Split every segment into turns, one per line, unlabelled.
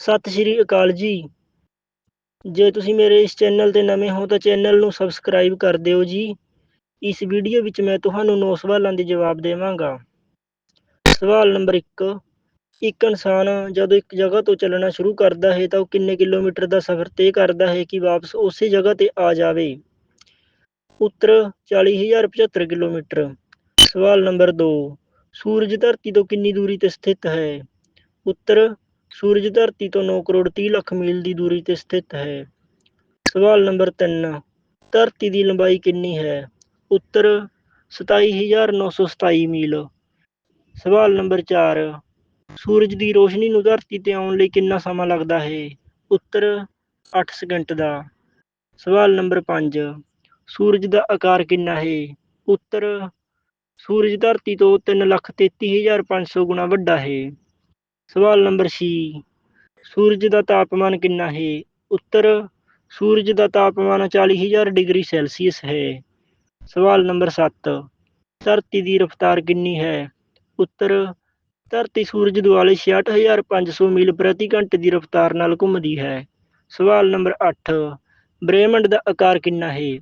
ਸਤਿ ਸ਼੍ਰੀ ਅਕਾਲ ਜੀ। ਜੇ ਤੁਸੀਂ ਮੇਰੇ ਇਸ ਚੈਨਲ ਤੇ ਨਵੇਂ ਹੋ ਤਾਂ ਚੈਨਲ ਨੂੰ ਸਬਸਕ੍ਰਾਈਬ ਕਰ ਦਿਓ ਜੀ। ਇਸ ਵੀਡੀਓ ਵਿੱਚ ਮੈਂ ਤੁਹਾਨੂੰ ਨੌ ਸਵਾਲਾਂ ਦੇ ਜਵਾਬ ਦੇਵਾਂਗਾ। ਸਵਾਲ ਨੰਬਰ 1 ਇੱਕ ਇਨਸਾਨ ਜਦੋਂ ਇੱਕ ਜਗ੍ਹਾ ਤੋਂ ਚੱਲਣਾ ਸ਼ੁਰੂ ਕਰਦਾ ਹੈ ਤਾਂ ਉਹ ਕਿੰਨੇ ਕਿਲੋਮੀਟਰ ਦਾ ਸਫ਼ਰ ਤੈਅ ਕਰਦਾ ਹੈ ਕਿ ਵਾਪਸ ਉਸੇ ਜਗ੍ਹਾ ਤੇ ਆ ਜਾਵੇ? ਉੱਤਰ 40075 ਕਿਲੋਮੀਟਰ। ਸਵਾਲ ਨੰਬਰ 2 ਸੂਰਜ ਧਰਤੀ ਤੋਂ ਕਿੰਨੀ ਦੂਰੀ ਤੇ ਸਥਿਤ ਹੈ? ਉੱਤਰ ਸੂਰਜ ਧਰਤੀ ਤੋਂ 9 ਕਰੋੜ 30 ਲੱਖ ਮੀਲ ਦੀ ਦੂਰੀ ਤੇ ਸਥਿਤ ਹੈ। ਸਵਾਲ ਨੰਬਰ 3 ਧਰਤੀ ਦੀ ਲੰਬਾਈ ਕਿੰਨੀ ਹੈ? ਉੱਤਰ 27927 ਮੀਲ। ਸਵਾਲ ਨੰਬਰ 4 ਸੂਰਜ ਦੀ ਰੋਸ਼ਨੀ ਨੂੰ ਧਰਤੀ ਤੇ ਆਉਣ ਲਈ ਕਿੰਨਾ ਸਮਾਂ ਲੱਗਦਾ ਹੈ? ਉੱਤਰ 8 ਸਕਿੰਟ ਦਾ। ਸਵਾਲ ਨੰਬਰ 5 ਸੂਰਜ ਦਾ ਆਕਾਰ ਕਿੰਨਾ ਹੈ? ਉੱਤਰ, ਸੂਰਜ ਧਰਤੀ ਤੋਂ 333500 ਗੁਣਾ ਵੱਡਾ ਹੈ। ਸਵਾਲ ਨੰਬਰ 6 ਸੂਰਜ ਦਾ ਤਾਪਮਾਨ ਕਿੰਨਾ ਹੈ? ਉੱਤਰ, ਸੂਰਜ ਦਾ ਤਾਪਮਾਨ 40000 ਡਿਗਰੀ ਸੈਲਸੀਅਸ ਹੈ। ਸਵਾਲ ਨੰਬਰ 7 ਧਰਤੀ ਦੀ ਰਫ਼ਤਾਰ ਕਿੰਨੀ ਹੈ? ਉੱਤਰ, ਧਰਤੀ ਸੂਰਜ ਦੁਆਲੇ 66500 ਮੀਲ ਪ੍ਰਤੀ ਘੰਟੇ ਦੀ ਰਫ਼ਤਾਰ ਨਾਲ ਘੁੰਮਦੀ ਹੈ। ਸਵਾਲ ਨੰਬਰ 8 ਬ੍ਰਹਿਮੰਡ ਦਾ ਆਕਾਰ ਕਿੰਨਾ ਹੈ?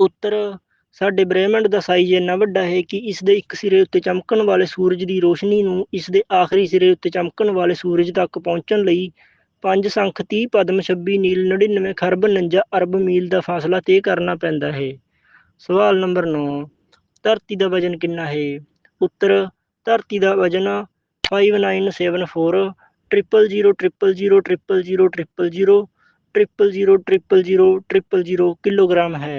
ਉੱਤਰ ਸਾਡੇ ਬ੍ਰਹਿਮੰਡ ਦਾ ਸਾਈਜ਼ ਇੰਨਾ ਵੱਡਾ ਹੈ ਕਿ ਇਸ ਦੇ ਇੱਕ ਸਿਰੇ ਉੱਤੇ ਚਮਕਣ ਵਾਲੇ ਸੂਰਜ ਦੀ ਰੋਸ਼ਨੀ ਨੂੰ ਇਸ ਦੇ ਆਖਰੀ ਸਿਰੇ ਉੱਤੇ ਚਮਕਣ ਵਾਲੇ ਸੂਰਜ ਤੱਕ ਪਹੁੰਚਣ ਲਈ 5 ਸੰਖ 30 ਪਦਮ 26 ਨੀਲ 99 ਖਰਬ 49 ਅਰਬ ਮੀਲ ਦਾ ਫਾਸਲਾ ਤੈਅ ਕਰਨਾ ਪੈਂਦਾ ਹੈ। ਸਵਾਲ ਨੰਬਰ 9 ਧਰਤੀ ਦਾ ਵਜ਼ਨ ਕਿੰਨਾ ਹੈ? ਉੱਤਰ, ਧਰਤੀ ਦਾ ਵਜ਼ਨ 5974 triple zero triple zero triple zero triple zero triple zero triple zero triple zero kilogram ਹੈ?